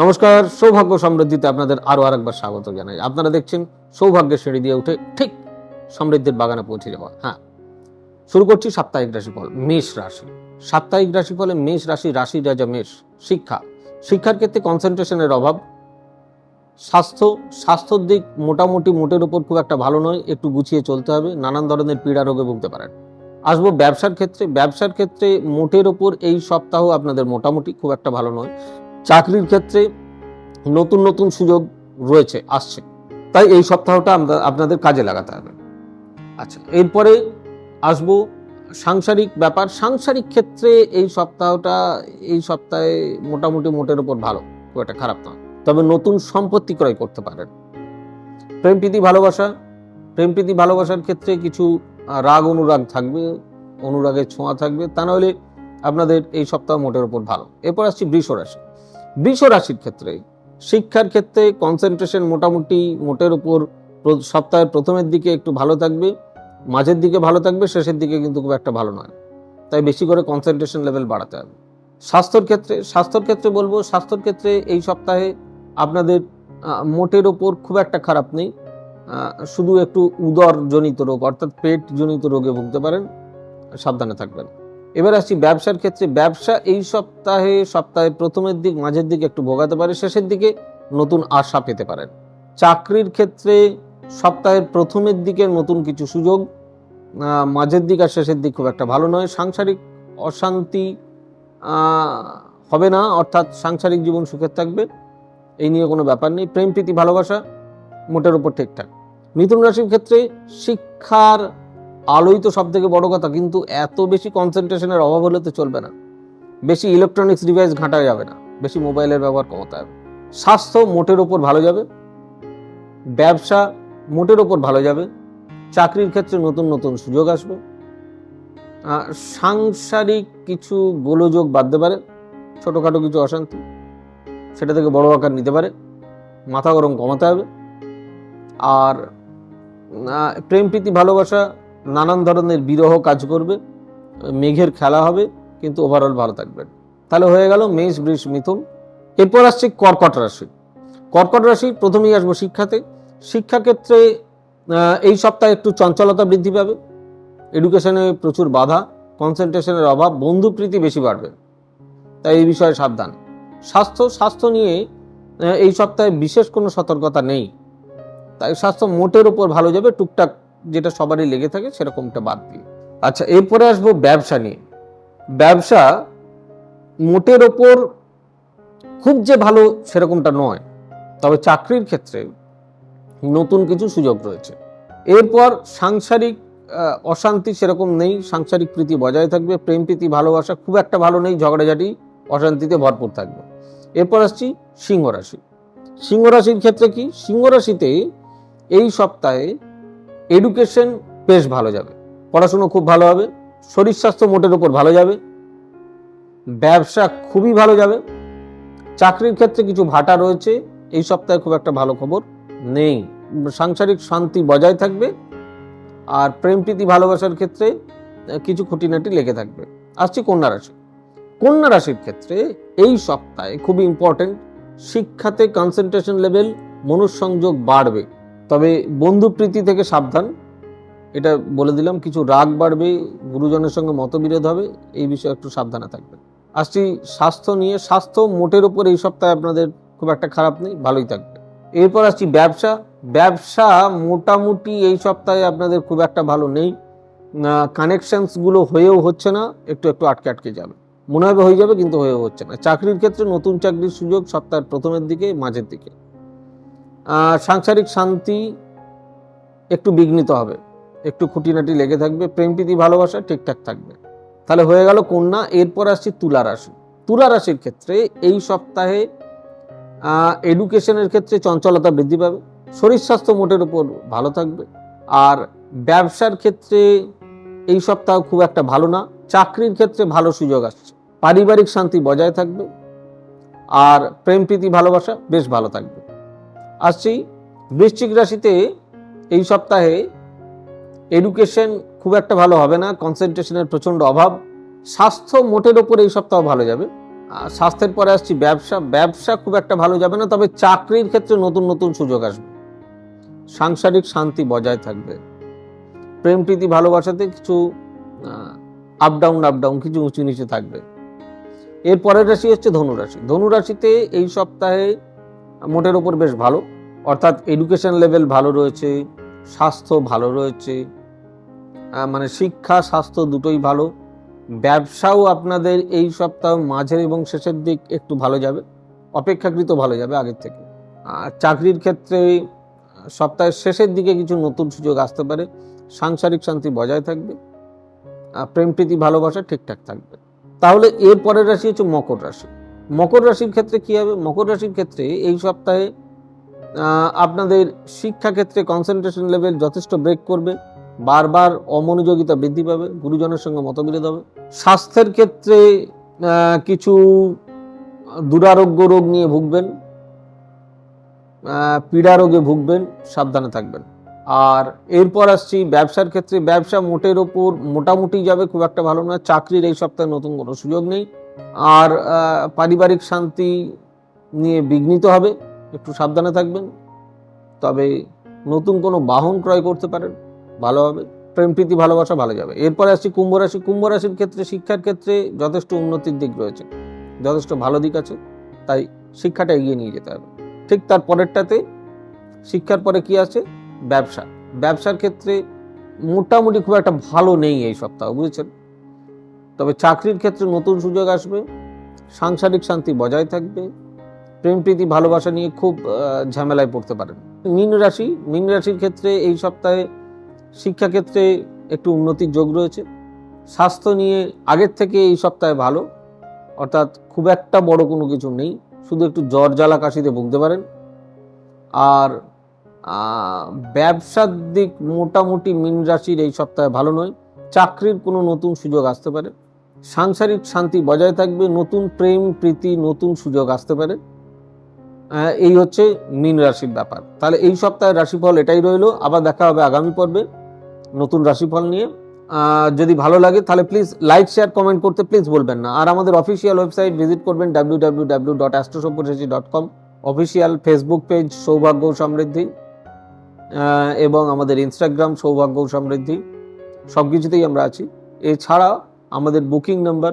নমস্কার, সৌভাগ্য সমৃদ্ধিতে আপনাদের আরও আরেকবার স্বাগত জানাই। আপনারা দেখছেন সৌভাগ্যের সিঁড়ি দিয়ে উঠে ঠিক সমৃদ্ধির বাগানে পৌঁছে যাওয়া। হ্যাঁ শুরু করছি সাপ্তাহিক রাশিফল, মেষ রাশি। সাপ্তাহিক রাশিফলে মেষ রাশি রাশি রাজা মেষ, শিক্ষা। শিক্ষার ক্ষেত্রে কনসেন্ট্রেশনের অভাব। স্বাস্থ্য, স্বাস্থ্যর দিক মোটামুটি মোটের উপর খুব একটা ভালো নয়, একটু গুছিয়ে চলতে হবে, নানান ধরনের পীড়া রোগে ভুগতে পারেন। আসব ব্যবসার ক্ষেত্রে। ব্যবসার ক্ষেত্রে মোটের ওপর এই সপ্তাহ আপনাদের মোটামুটি খুব একটা ভালো নয়। চাকরির ক্ষেত্রে নতুন নতুন সুযোগ রয়েছে, আসছে। তাই এই সপ্তাহটা আমরা আপনাদের কাজে লাগাতে হবে। আচ্ছা এরপরে আসব সাংসারিক ব্যাপার। সাংসারিক ক্ষেত্রে এই সপ্তাহটা, এই সপ্তাহে মোটামুটি মোটের উপর ভালো, খুব একটা খারাপ নয়। তবে নতুন সম্পত্তি ক্রয় করতে পারেন। প্রেম প্রীতি, ভালোবাসা। প্রেম প্রীতি, ভালোবাসার ক্ষেত্রে কিছু রাগ, অনুরাগ থাকবে, অনুরাগের ছোঁয়া থাকবে। তা নাহলে আপনাদের এই সপ্তাহ মোটের উপর ভালো। এরপর আসছি বৃষ রাশি বৃষ রাশির ক্ষেত্রে, শিক্ষার ক্ষেত্রে কনসেন্ট্রেশন মোটামুটি মোটের উপর প্র- সপ্তাহের প্রথমের দিকে একটু ভালো থাকবে, মাঝের দিকে ভালো থাকবে, শেষের দিকে কিন্তু খুব একটা ভালো নয়। তাই বেশি করে কনসেন্ট্রেশন লেভেল বাড়াতে হবে। স্বাস্থ্যর ক্ষেত্রে স্বাস্থ্যর ক্ষেত্রে বলব, স্বাস্থ্যর ক্ষেত্রে এই সপ্তাহে আপনাদের মোটের ওপর খুব একটা খারাপ নেই। শুধু একটু উদর জনিত রোগ, অর্থাৎ পেট জনিত রোগে ভুগতে পারেন, সাবধানে থাকবেন। এবার আসছি ব্যবসার ক্ষেত্রে। ব্যবসা এই সপ্তাহে সপ্তাহে প্রথমের দিক, মাঝের দিকে একটু ভোগাতে পারে। শেষের দিকে নতুন আশা পেতে পারেন। চাকরির ক্ষেত্রে সপ্তাহের প্রথমের দিকে নতুন কিছু সুযোগ মাঝের দিক আর শেষের দিক খুব একটা ভালো নয়। সাংসারিক অশান্তি হবে না, অর্থাৎ সাংসারিক জীবন সুখের থাকবে। এই নিয়ে কোনো ব্যাপার নেই। প্রেম, প্রীতি, ভালোবাসা মোটের উপর ঠিকঠাক। মিথুন রাশির ক্ষেত্রে শিক্ষার আলোই তো সব থেকে বড় কথা, কিন্তু এত বেশি কনসেন্ট্রেশনের অভাব হলে তো চলবে না। বেশি ইলেকট্রনিক্স ডিভাইস ঘাঁটা যাবে না, বেশি মোবাইলের ব্যবহার কমাতে হবে। স্বাস্থ্য মোটের ওপর ভালো যাবে, ব্যবসা মোটের ওপর ভালো যাবে, চাকরির ক্ষেত্রে নতুন নতুন সুযোগ আসবে। সাংসারিক কিছু গোলযোগ বাঁধতে পারে, ছোটোখাটো কিছু অশান্তি, সেটা থেকে বড় আকার নিতে পারে, মাথা গরম কমাতে হবে। আর প্রেম, প্রীতি, ভালোবাসা নানান ধরনের বিরহ কাজ করবে, মেঘের খেলা হবে, কিন্তু ওভারঅল ভালো থাকবেন তাহলে হয়ে গেল মেষ, বৃষ, মিথুন। এরপর আসছে কর্কট রাশি। কর্কট রাশি, প্রথমেই আসব শিক্ষাতে। শিক্ষাক্ষেত্রে এই সপ্তাহে একটু চঞ্চলতা বৃদ্ধি পাবে। এডুকেশনে প্রচুর বাধা কনসেন্ট্রেশনের অভাব, বন্ধুপ্রীতি বেশি বাড়বে। তাই এই বিষয়ে সাবধান। স্বাস্থ্য স্বাস্থ্য নিয়ে এই সপ্তাহে বিশেষ কোনো সতর্কতা নেই। তাই স্বাস্থ্য মোটের ওপর ভালো যাবে, টুকটাক যেটা সবারই লেগে থাকে সেরকমটা বাদ দিয়ে আচ্ছা এরপরে আসব ব্যবসা নিয়ে। ব্যবসা মোটের ওপর খুব যে ভালো সেরকমটা নয়, তবে চাকরির ক্ষেত্রে নতুন কিছু সুযোগ রয়েছে। এরপর সাংসারিক অশান্তি সেরকম নেই, সাংসারিক প্রীতি বজায় থাকবে, প্রেম প্রীতি ভালোবাসা খুব একটা ভালো নেই, ঝগড়াঝাটি, অশান্তিতে ভরপুর থাকবে। এরপর আসছি সিংহ রাশি সিংহ রাশির ক্ষেত্রে কি? সিংহ রাশিতে এই সপ্তাহে এডুকেশন বেশ ভালো যাবে। পড়াশুনো খুব ভালো হবে, শরীর স্বাস্থ্য মোটের উপর ভালো যাবে, ব্যবসা খুবই ভালো যাবে, চাকরির ক্ষেত্রে কিছু ভাটা রয়েছে, এই সপ্তাহে খুব একটা ভালো খবর নেই। সাংসারিক শান্তি বজায় থাকবে, আর প্রেম, প্রীতি, ভালোবাসার ক্ষেত্রে কিছু খুঁটিনাটি লেগে থাকবে। আসছি কন্যা রাশি। কন্যা রাশির ক্ষেত্রে এই সপ্তাহে খুবই ইম্পর্টেন্ট শিক্ষাতে কনসেন্ট্রেশন লেভেল মনুসংযোগ বাড়বে। তবে বন্ধু প্রীতি থেকে সাবধান। এটা বলে দিলাম, কিছু রাগ বাড়বে, গুরুজনের সঙ্গে মতবিরোধ হবে, এই বিষয়ে একটু সাবধানে থাকবে আসছি স্বাস্থ্য নিয়ে। স্বাস্থ্য মোটের উপর এই সপ্তাহে আপনাদের খুব একটা খারাপ নেই, ভালোই থাকবে। এরপর আসছি ব্যবসা। ব্যবসা মোটামুটি এই সপ্তাহে আপনাদের খুব একটা ভালো নেই। কানেকশনসগুলো হয়েও হচ্ছে না, একটু একটু আটকে আটকে যাবে। মনে হবে হয়ে যাবে, কিন্তু হয়েও হচ্ছে না। চাকরির ক্ষেত্রে নতুন চাকরির সুযোগ সপ্তাহের প্রথমের দিকে, মাঝের দিকে। সাংসারিক শান্তি একটু বিঘ্নিত হবে। একটু খুঁটিনাটি লেগে থাকবে, প্রেম প্রীতি, ভালোবাসা ঠিকঠাক থাকবে। তাহলে হয়ে গেল কন্যা, এরপর আসছি তুলা রাশি। তুলা রাশির ক্ষেত্রে এই সপ্তাহে এডুকেশনের ক্ষেত্রে চঞ্চলতা বৃদ্ধি পাবে। শরীর স্বাস্থ্য মোটের উপর ভালো থাকবে। আর ব্যবসার ক্ষেত্রে এই সপ্তাহ খুব একটা ভালো না। চাকরির ক্ষেত্রে ভালো সুযোগ আসছে। পারিবারিক শান্তি বজায় থাকবে। আর প্রেম প্রীতি, ভালোবাসা বেশ ভালো থাকবে। আসছি। বৃশ্চিক রাশিতে এই সপ্তাহে এডুকেশন খুব একটা ভালো হবে না কনসেন্ট্রেশনের প্রচণ্ড অভাব। স্বাস্থ্য মোটের ওপর এই সপ্তাহ ভালো যাবে। স্বাস্থ্যের পরে আসছি, ব্যবসা ব্যবসা খুব একটা ভালো যাবে না, তবে চাকরির ক্ষেত্রে নতুন নতুন সুযোগ আসবে। সাংসারিক শান্তি বজায় থাকবে। প্রেম, প্রীতি, ভালোবাসাতে কিছু আপ ডাউন আপ ডাউন কিছু উঁচু নিচু থাকবে। এর পরের রাশি হচ্ছে ধনুরাশি ধনুরাশিতে এই সপ্তাহে মোটের ওপর বেশ ভালো। অর্থাৎ এডুকেশন লেভেল ভালো রয়েছে, স্বাস্থ্য ভালো রয়েছে মানে শিক্ষা, স্বাস্থ্য দুটোই ভালো। ব্যবসাও আপনাদের এই সপ্তাহ মাঝের এবং শেষের দিক একটু ভালো যাবে, অপেক্ষাকৃত ভালো যাবে আগের থেকে। আর চাকরির ক্ষেত্রে সপ্তাহের শেষের দিকে কিছু নতুন সুযোগ আসতে পারে, সাংসারিক শান্তি বজায় থাকবে প্রেম প্রীতি ভালোবাসা ঠিকঠাক থাকবে। তাহলে এর পরের রাশি হচ্ছে মকর রাশি। মকর রাশির ক্ষেত্রে কি হবে? মকর রাশির ক্ষেত্রে এই সপ্তাহে আপনাদের শিক্ষা ক্ষেত্রে কনসেন্ট্রেশন লেভেল যথেষ্ট ব্রেক করবে। বারবার অমনোযোগিতা বৃদ্ধি পাবে, গুরুজনের সঙ্গে মতবিরোধ হবে। স্বাস্থ্যের ক্ষেত্রে কিছু দুরারোগ্য রোগ নিয়ে ভুগবেন পীড়া রোগে ভুগবেন, সাবধানে থাকবেন। আর এরপর আসছি ব্যবসার ক্ষেত্রে। ব্যবসা মোটের ওপর মোটামুটি যাবে, খুব একটা ভালো না চাকরির এই সপ্তাহে নতুন কোনো সুযোগ নেই। আর পারিবারিক শান্তি নিয়ে বিঘ্নিত হবে, একটু সাবধানে থাকবেন। তবে নতুন কোনো বাহন ক্রয় করতে পারেন, ভালো হবে। প্রেম, প্রীতি, ভালোবাসা, ভালো যাবে। এরপরে আসছি কুম্ভ রাশি। কুম্ভ রাশির ক্ষেত্রে শিক্ষার ক্ষেত্রে যথেষ্ট উন্নতির দিক রয়েছে, যথেষ্ট ভালো দিক আছে, তাই শিক্ষাটা এগিয়ে নিয়ে যেতে হবে। ঠিক তার পরেরটাতে শিক্ষার পরে কি আছে? ব্যবসা। ব্যবসার ক্ষেত্রে মোটামুটি খুব একটা ভালো নেই এই সপ্তাহ, বুঝেছেন? তবে চাকরির ক্ষেত্রে নতুন সুযোগ আসবে, সাংসারিক শান্তি বজায় থাকবে, প্রেম প্রীতি, ভালোবাসা নিয়ে খুব ঝামেলায় পড়তে পারেন। মীন রাশি, মীন রাশির ক্ষেত্রে এই সপ্তাহে শিক্ষাক্ষেত্রে একটু উন্নতির যোগ রয়েছে। স্বাস্থ্য নিয়ে আগের থেকে এই সপ্তাহে ভালো, অর্থাৎ খুব একটা বড় কোনো কিছু নেই, শুধু একটু জ্বর, জ্বালা কাশিতে ভুগতে পারেন। আর ব্যবসার দিক মোটামুটি মীন রাশির এই সপ্তাহে ভালো নয়। চাকরির কোনো নতুন সুযোগ আসতে পারে। সাংসারিক শান্তি বজায় থাকবে, নতুন প্রেম, প্রীতি, নতুন সুযোগ আসতে পারে। এই হচ্ছে মীন রাশির ব্যাপার। তাহলে এই সপ্তাহের রাশিফল এটাই রইল। আবার দেখা হবে আগামী পর্বে নতুন রাশিফল নিয়ে। যদি ভালো লাগে তাহলে প্লিজ লাইক শেয়ার কমেন্ট করতে প্লিজ বলবেন না। আর আমাদের অফিসিয়াল ওয়েবসাইট ভিজিট করবেন W W W dot dot com official Facebook page সৌভাগ্য সমৃদ্ধি এবং আমাদের ইনস্টাগ্রাম সৌভাগ্য সমৃদ্ধি। সব কিছুতেই আমরা আছি। এছাড়া আমাদের বুকিং নাম্বার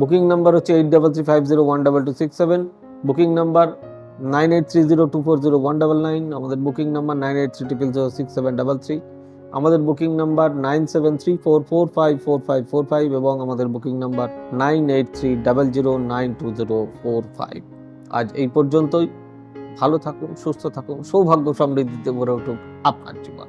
বুকিং নাম্বার হচ্ছে eight double three five zero one double two six seven. Booking number nine eight three zero two four zero one double nine. আমাদের booking number nine eight three triple zero six seven double three. আমাদের booking number nine seven three four four five four five four five এবং আমাদের booking number nine eight three double zero nine two zero four five. আজ এই পর্যন্তই। ভালো থাকুন, সুস্থ থাকুন, সৌভাগ্য সমৃদ্ধিতে ভরে উঠুক আপনার জীবন।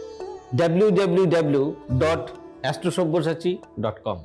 ডাব্লিউ ডাব্লিউ ডাব্লিউ ডট অ্যাস্ট্রোসব্যসাচী ডট কম